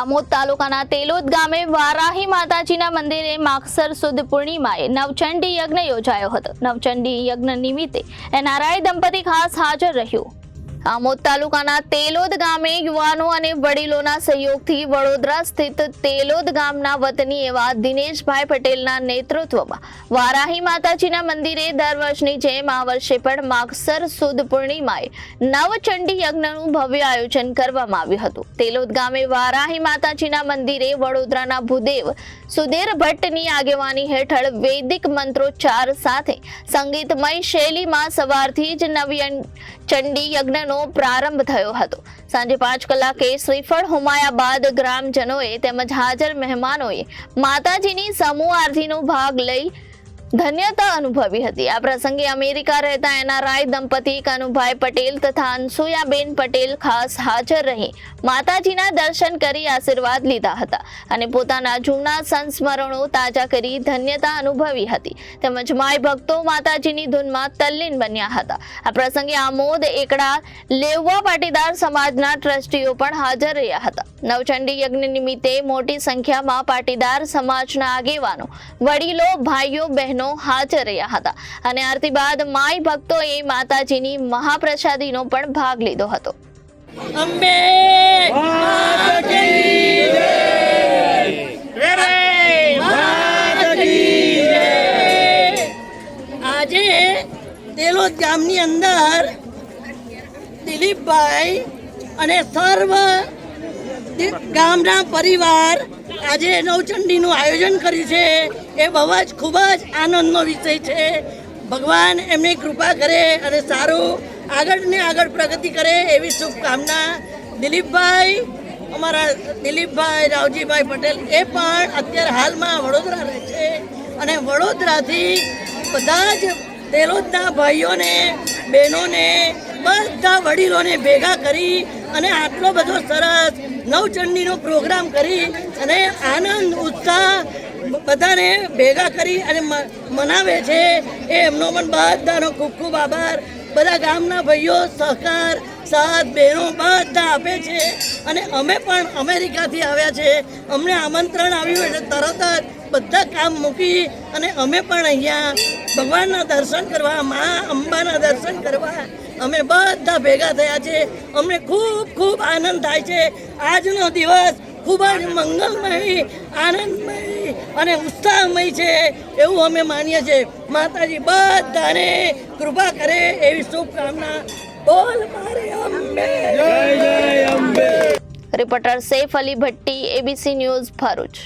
આમોદ તાલુકાના તેલોદ ગામે વારાહી માતાજીના મંદિરે માગસર સુદ પૂર્ણિમાએ નવચંડી યજ્ઞ યોજાયો હતો. નવચંડી યજ્ઞ નિમિત્તે એનઆરઆઈ દંપતી ખાસ હાજર રહ્યું. આમોદ તાલુકાના તેલોદ ગામે યુવાનો અને વડીલોના સહયોગથી વડોદરા સ્થિત તેલોદ ગામના વતની એવા દિનેશભાઈ પટેલના નેતૃત્વમાં વારાહી માતાજીના મંદિરે દર વર્ષની જેમ આ વર્ષે પણ માગસર સુદ પૂર્ણિમાએ નવચંડી યજ્ઞનું ભવ્ય આયોજન કરવામાં આવ્યું હતું. તેલોદ ગામે વારાહી માતાજીના મંદિરે વડોદરાના ભૂદેવ સુધીર ભટ્ટની આગેવાની હેઠળ વૈદિક મંત્રોચ્ચાર સાથે સંગીતમય શૈલીમાં સવારથી જ નવી ચંડી યજ્ઞનો પ્રારંભ થયો હતો. સાંજે પાંચ કલાકે શ્રીફળ હુમાયા બાદ ગ્રામજનોએ તેમજ હાજર મહેમાનોએ માતાજીની સમૂહ આરતીનો ભાગ લઈ ધન્યતા અનુભવી હતી. આ પ્રસંગે અમેરિકા રહેતા એનઆરઆઈ દંપતી, કનુભાઈ પટેલ તથા અનસુયાબેન પટેલ ખાસ હાજર રહી. માતાજીના દર્શન કરી આશીર્વાદ લીધા હતા અને પોતાના જૂના સંસ્મરણો તાજા કરી ધન્યતા અનુભવી હતી. તેમજ માય ભક્તો માતાજીની ધૂનમાં તલ્લીન બન્યા હતા. આ પ્રસંગે આમોદ એકડા લેવવા પાટીદાર સમાજના ટ્રસ્ટીઓ પણ હાજર રહ્યા હતા. નવચંડી યજ્ઞ નિમિત્તે મોટી સંખ્યામાં પાટીદાર સમાજના આગેવાનો, વડીલો, ભાઈઓ, બહેનો હાજર રહ્યા હતા અને આરતી બાદ માય ભક્તોએ માતાજીની મહાપ્રસાદીનો પણ ભાગ લીધો હતો. આજે તેલોદ ગામની અંદર દિલીપભાઈ અને સર્વ ગામના પરિવાર આજે નવચંડીનું આયોજન કર્યું છે. એ બહુ જ ખૂબ જ આનંદનો વિષય છે. ભગવાન એમની કૃપા કરે અને સારું આગળ ને આગળ પ્રગતિ કરે એવી શુભકામના દિલીપભાઈ, અમારા દિલીપભાઈ, રાવજીભાઈ પટેલ એ પણ અત્યારે હાલમાં વડોદરા રહે છે. અને વડોદરાથી બધા જ તેલોદના ભાઈઓને, બહેનોને, બધા વડીલોને ભેગા કરી અને આટલો બધો સરસ નવચંડીનો પ્રોગ્રામ કરી અને આનંદ, ઉત્સાહ બધાને ભેગા કરી અને મનાવે છે. એ એમનો પણ બધાનો ખૂબ ખૂબ આભાર. બધા ગામના ભાઈઓ સહકાર, સાથ, બહેનો બધા આપે છે. અને અમે પણ અમેરિકાથી આવ્યા છે. અમને આમંત્રણ આવ્યું એટલે તરત જ બધા કામ મૂકી અને અમે પણ અહીંયા ભગવાનના દર્શન કરવા મા અંબાના દર્શન કરવા. અમે બધા ભેગા થયા છે. અમને ખૂબ ખૂબ આનંદ થાય છે. આજનો દિવસ ખૂબ જ મંગલમય આનંદમય અને ઉત્સાહમય છે એવું અમે માનીએ છીએ. માતાજી બધાને કૃપા કરે એવી શુભકામના. બોલ મારી Ambe. Reporter Saif Ali Bhatti ABC news Bharuch.